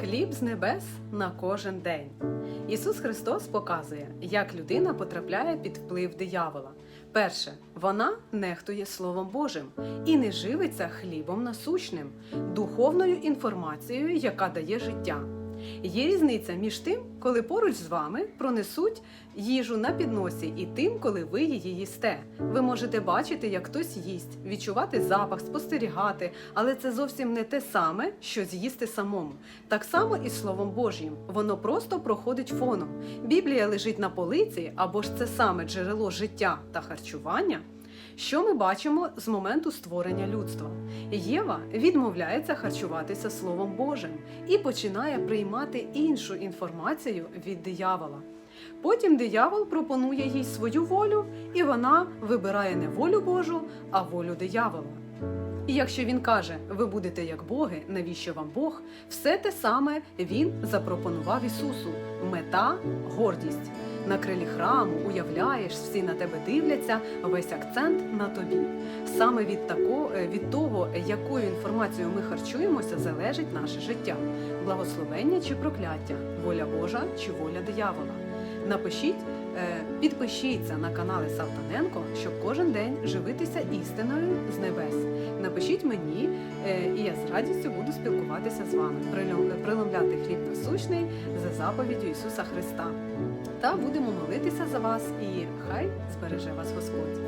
Хліб з небес на кожен день. Ісус Христос показує, як людина потрапляє під вплив диявола. Перше, вона нехтує Словом Божим і не живиться хлібом насущним, духовною інформацією, яка дає життя. Є різниця між тим, коли поруч з вами пронесуть їжу на підносі, і тим, коли ви її їсте. Ви можете бачити, як хтось їсть, відчувати запах, спостерігати, але це зовсім не те саме, що з'їсти самому. Так само і з Словом Божнім. Воно просто проходить фоном. Біблія лежить на полиці, або ж це саме джерело життя та харчування. Що ми бачимо з моменту створення людства? Єва відмовляється харчуватися Словом Божим і починає приймати іншу інформацію від диявола. Потім диявол пропонує їй свою волю, і вона вибирає не волю Божу, а волю диявола. І якщо він каже, ви будете як боги, навіщо вам Бог? Все те саме він запропонував Ісусу: мета, гордість. На крилі храму уявляєш, всі на тебе дивляться, весь акцент на тобі. Саме від тако, е, від того, якою інформацією ми харчуємося, залежить наше життя, благословення чи прокляття, воля Божа чи воля диявола. Напишіть, е, підпишіться на канали Савтаненко, щоб кожен день живитися істиною з небес. Напишіть мені, е, і я з радістю буду спілкуватися з вами, приломляти хліб насущний за заповіддю Ісуса Христа. Та будемо молитися за вас, і хай збереже вас Господь.